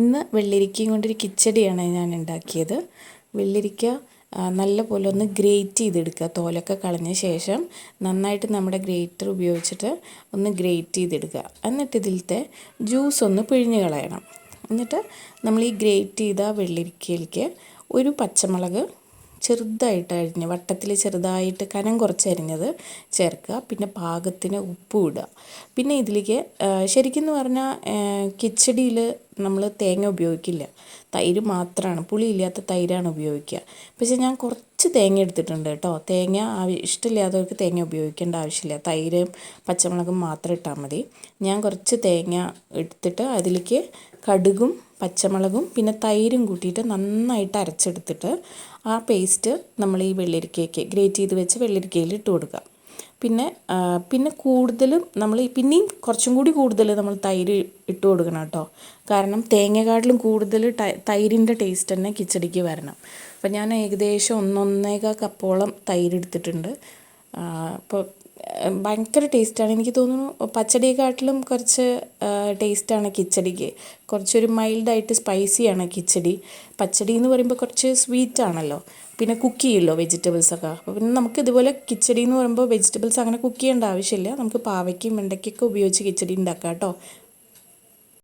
ഇന്ന് വെള്ളരിക്കയും കൊണ്ടൊരു കിച്ചടിയാണ് ഞാൻ ഉണ്ടാക്കിയത്. വെള്ളരിക്ക നല്ല പോലെ ഒന്ന് ഗ്രേറ്റ് ചെയ്തെടുക്കുക. തോലൊക്കെ കളഞ്ഞ ശേഷം നന്നായിട്ട് നമ്മുടെ ഗ്രേറ്റർ ഉപയോഗിച്ചിട്ട് ഒന്ന് ഗ്രേറ്റ് ചെയ്തെടുക്കുക. എന്നിട്ട് ഇതിലത്തെ ജ്യൂസ് ഒന്ന് പിഴിഞ്ഞ് കളയണം. എന്നിട്ട് നമ്മൾ ഈ ഗ്രേറ്റ് ചെയ്ത വെള്ളരിക്കയിലേക്ക് ഒരു പച്ചമുളക് ചെറുതായിട്ട് അരിഞ്ഞ് വട്ടത്തിൽ ചെറുതായിട്ട് കനം കുറച്ച് അരിഞ്ഞത് ചേർക്കുക. പിന്നെ പാകത്തിന് ഉപ്പ് ഇടുക. പിന്നെ ഇതിലേക്ക് ശരിക്കും എന്ന് പറഞ്ഞാൽ കിച്ചടിയിൽ നമ്മൾ തേങ്ങ ഉപയോഗിക്കില്ല. തൈര് മാത്രമാണ് പുളിയില്ലാത്ത തൈരാണ് ഉപയോഗിക്കുക. പക്ഷേ ഞാൻ കുറച്ച് തേങ്ങ എടുത്തിട്ടുണ്ട് കേട്ടോ. തേങ്ങ ഇഷ്ടമില്ലാത്തവർക്ക് തേങ്ങ ഉപയോഗിക്കേണ്ട ആവശ്യമില്ല. തൈരും പച്ചമുളകും മാത്രം ഇട്ടാൽ മതി. ഞാൻ കുറച്ച് തേങ്ങ എടുത്തിട്ട് അതിലേക്ക് കടുകും പച്ചമുളകും പിന്നെ തൈരും കൂട്ടിയിട്ട് നന്നായിട്ട് അരച്ചെടുത്തിട്ട് ആ പേസ്റ്റ് നമ്മൾ ഈ വെള്ളരിക്കയ്ക്ക് ഗ്രേറ്റ് ചെയ്ത് വെച്ച് വെള്ളരിക്കയിൽ ഇട്ട് കൊടുക്കുക. പിന്നെ പിന്നെ കൂടുതലും നമ്മൾ പിന്നെയും കുറച്ചും കൂടി കൂടുതൽ നമ്മൾ തൈര് ഇട്ട് കൊടുക്കണം കേട്ടോ. കാരണം തേങ്ങയെക്കാട്ടിലും കൂടുതൽ തൈരിന്റെ ടേസ്റ്റ് തന്നെ കിച്ചടിക്ക് വരണം. അപ്പം ഞാൻ ഏകദേശം ഒന്നൊന്നേകാൽ കപ്പോളം തൈര് എടുത്തിട്ടുണ്ട്. അപ്പോൾ ഭയങ്കര ടേസ്റ്റാണ് എനിക്ക് തോന്നുന്നു പച്ചടിയെക്കാട്ടിലും കുറച്ച് ടേസ്റ്റാണ് കിച്ചടിക്ക്. കുറച്ചൊരു മൈൽഡായിട്ട് സ്പൈസിയാണ് കിച്ചടി. പച്ചടി എന്ന് പറയുമ്പോൾ കുറച്ച് സ്വീറ്റ് ആണല്ലോ. പിന്നെ കുക്ക് ചെയ്യുമല്ലോ വെജിറ്റബിൾസൊക്കെ അപ്പോൾ പിന്നെ നമുക്ക് ഇതുപോലെ കിച്ചടി എന്ന് പറയുമ്പോൾ വെജിറ്റബിൾസ് അങ്ങനെ കുക്ക് ചെയ്യേണ്ട ആവശ്യമില്ല. നമുക്ക് പാവയ്ക്കും വെണ്ടയ്ക്കൊക്കെ ഉപയോഗിച്ച് കിച്ചടി ഉണ്ടാക്കാം കേട്ടോ.